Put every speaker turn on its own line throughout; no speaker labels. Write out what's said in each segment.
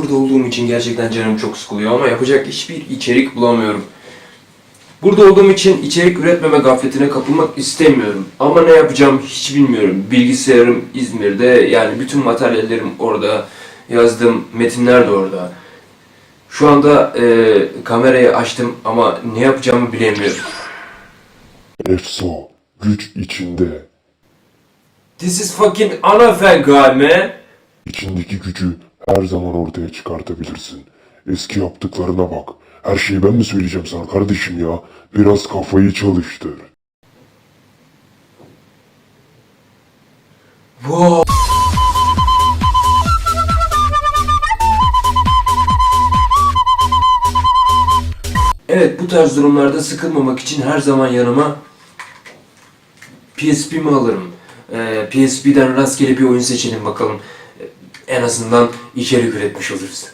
burada olduğum için gerçekten canım çok sıkılıyor ama yapacak hiçbir içerik bulamıyorum. Burada olduğum için içerik üretmeme gafletine kapılmak istemiyorum. Ama ne yapacağım hiç bilmiyorum. Bilgisayarım İzmir'de, yani bütün materyallerim orada, yazdığım metinler de orada. Şu anda e, kamerayı açtım ama ne yapacağımı bilemiyorum.
Efso, güç içinde.
This is fucking unfair guy man.
İçindeki gücü her zaman ortaya çıkartabilirsin. Eski yaptıklarına bak. Her şeyi ben mi söyleyeceğim sana kardeşim ya? Biraz kafayı çalıştır.
Wow. Evet bu tarz durumlarda sıkılmamak için her zaman yanıma PSP'mi alırım. Ee, PSP'den rastgele bir oyun seçelim bakalım. En azından içerik üretmiş oluruz.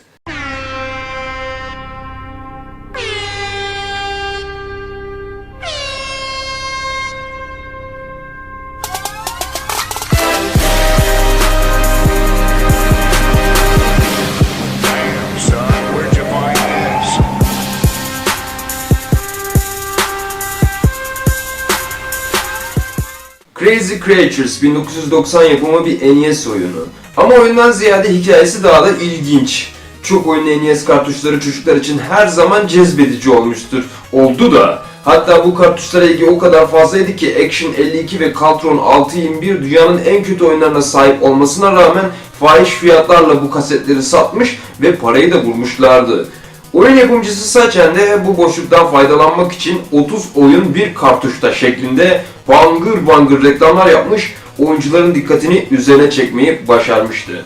Crazy Creatures 1990 yapımı bir NES oyunu. Ama oyundan ziyade hikayesi daha da ilginç. Çok oyunun NES kartuşları çocuklar için her zaman cezbedici olmuştur. Oldu da. Hatta bu kartuşlara ilgi o kadar fazlaydı ki Action 52 ve Caltron 621 dünyanın en kötü oyunlarına sahip olmasına rağmen fahiş fiyatlarla bu kasetleri satmış ve parayı da bulmuşlardı. Oyun yapımcısı Sachen de bu boşluktan faydalanmak için 30 oyun bir kartuşta şeklinde bangır bangır reklamlar yapmış, oyuncuların dikkatini üzerine çekmeyi başarmıştı.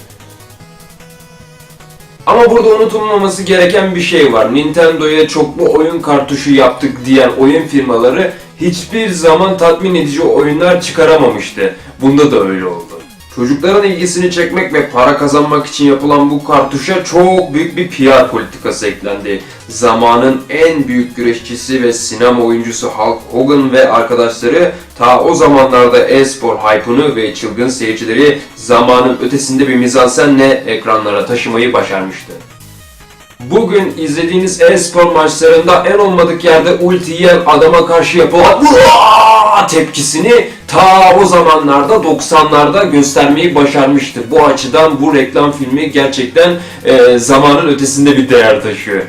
Ama burada unutulmaması gereken bir şey var. Nintendo'ya çoklu oyun kartuşu yaptık diyen oyun firmaları hiçbir zaman tatmin edici oyunlar çıkaramamıştı. Bunda da öyle oldu. Çocukların ilgisini çekmek ve para kazanmak için yapılan bu kartuşa çok büyük bir PR politikası eklendi. Zamanın en büyük güreşçisi ve sinema oyuncusu Hulk Hogan ve arkadaşları ta o zamanlarda e-spor hype'ını ve çılgın seyircileri zamanın ötesinde bir mizansenle ekranlara taşımayı başarmıştı. Bugün izlediğiniz e-spor maçlarında en olmadık yerde ulti yiyen adama karşı yapılan tepkisini ta o zamanlarda 90'larda göstermeyi başarmıştı. Bu açıdan bu reklam filmi gerçekten e, zamanın ötesinde bir değer taşıyor.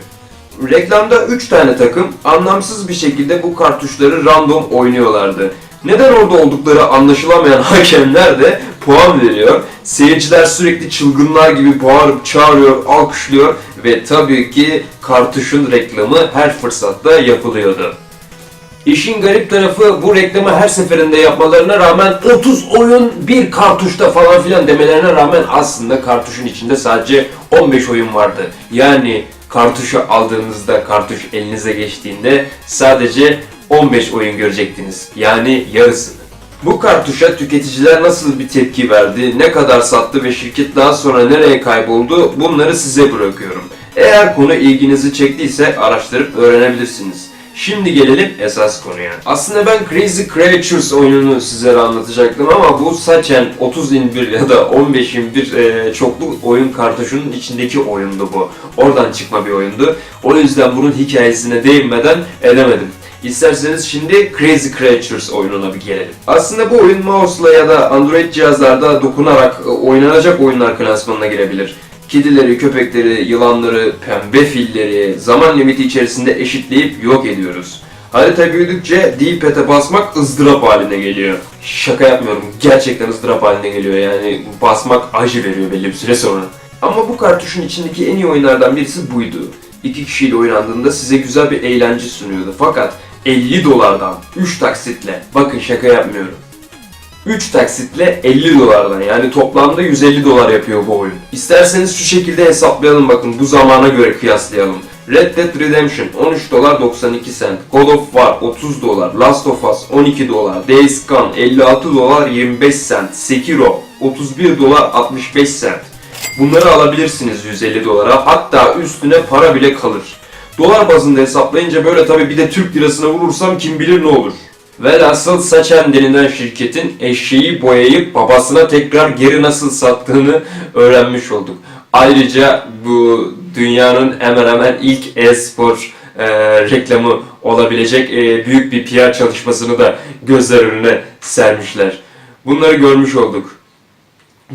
Reklamda 3 tane takım anlamsız bir şekilde bu kartuşları random oynuyorlardı. Neden orada oldukları anlaşılamayan hakemler de puan veriyor. Seyirciler sürekli çılgınlar gibi bağırıp çağırıyor, alkışlıyor ve tabii ki kartuşun reklamı her fırsatta yapılıyordu. İşin garip tarafı bu reklamı her seferinde yapmalarına rağmen 30 oyun bir kartuşta falan filan demelerine rağmen aslında kartuşun içinde sadece 15 oyun vardı. Yani kartuşu aldığınızda kartuş elinize geçtiğinde sadece 15 oyun görecektiniz. Yani yarısını. Bu kartuşa tüketiciler nasıl bir tepki verdi, ne kadar sattı ve şirket daha sonra nereye kayboldu bunları size bırakıyorum. Eğer konu ilginizi çektiyse araştırıp öğrenebilirsiniz. Şimdi gelelim esas konuya. Aslında ben Crazy Creatures oyununu sizlere anlatacaktım ama bu saçen 30 in 1 ya da 15 in 1 e, çoklu oyun kartuşunun içindeki oyundu bu. Oradan çıkma bir oyundu. O yüzden bunun hikayesine değinmeden edemedim. İsterseniz şimdi Crazy Creatures oyununa bir gelelim. Aslında bu oyun mouse'la ya da Android cihazlarda dokunarak e, oynanacak oyunlar klasmanına girebilir. Kedileri, köpekleri, yılanları, pembe filleri zaman limiti içerisinde eşitleyip yok ediyoruz. Harita büyüdükçe D-pad'e basmak ızdırap haline geliyor. Şaka yapmıyorum. Gerçekten ızdırap haline geliyor yani. Basmak acı veriyor belli bir süre sonra. Ama bu kartuşun içindeki en iyi oyunlardan birisi buydu. İki kişiyle oynandığında size güzel bir eğlence sunuyordu. Fakat 50 dolardan 3 taksitle, bakın şaka yapmıyorum. 3 taksitle 50 dolardan yani toplamda 150 dolar yapıyor bu oyun. İsterseniz şu şekilde hesaplayalım bakın bu zamana göre kıyaslayalım. Red Dead Redemption 13 dolar 92 cent, God of War 30 dolar, Last of Us 12 dolar, Days Gone 56 dolar 25 cent, Sekiro 31 dolar 65 cent. Bunları alabilirsiniz 150 dolara hatta üstüne para bile kalır. Dolar bazında hesaplayınca böyle tabi bir de Türk lirasına vurursam kim bilir ne olur. Velhasıl Saçen denilen şirketin eşeği boyayıp babasına tekrar geri nasıl sattığını öğrenmiş olduk. Ayrıca bu dünyanın hemen hemen ilk e-spor e, reklamı olabilecek e, büyük bir PR çalışmasını da gözler önüne sermişler. Bunları görmüş olduk.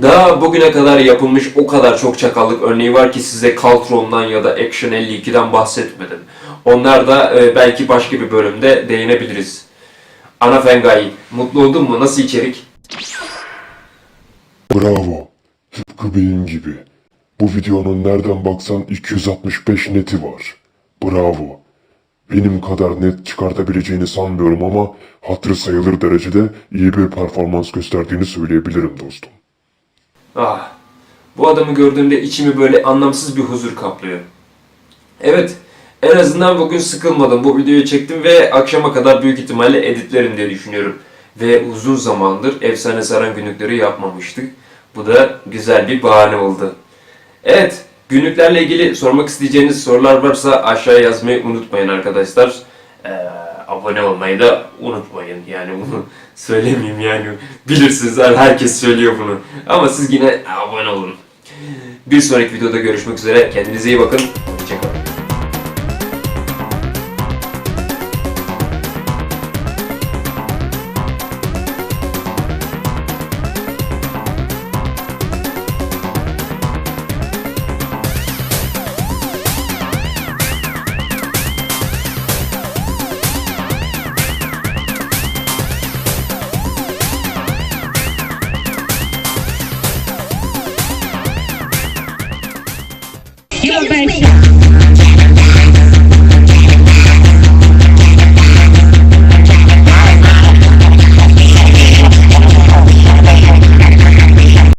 Daha bugüne kadar yapılmış o kadar çok çakallık örneği var ki size Caltron'dan ya da Action 52'den bahsetmedim. Onlar da e, belki başka bir bölümde değinebiliriz. Ana Fengai, mutlu oldun mu? Nasıl içerik?
Bravo. Tıpkı benim gibi. Bu videonun nereden baksan 265 neti var. Bravo. Benim kadar net çıkartabileceğini sanmıyorum ama hatırı sayılır derecede iyi bir performans gösterdiğini söyleyebilirim dostum.
Ah, bu adamı gördüğümde içimi böyle anlamsız bir huzur kaplıyor. Evet, en azından bugün sıkılmadım. Bu videoyu çektim ve akşama kadar büyük ihtimalle editlerim diye düşünüyorum. Ve uzun zamandır efsane saran günlükleri yapmamıştık. Bu da güzel bir bahane oldu. Evet, günlüklerle ilgili sormak isteyeceğiniz sorular varsa aşağıya yazmayı unutmayın arkadaşlar. Ee, abone olmayı da unutmayın. Yani bunu söylemeyeyim yani. Bilirsiniz herkes söylüyor bunu. Ama siz yine abone olun. Bir sonraki videoda görüşmek üzere. Kendinize iyi bakın. Hoşçakalın.
Innovation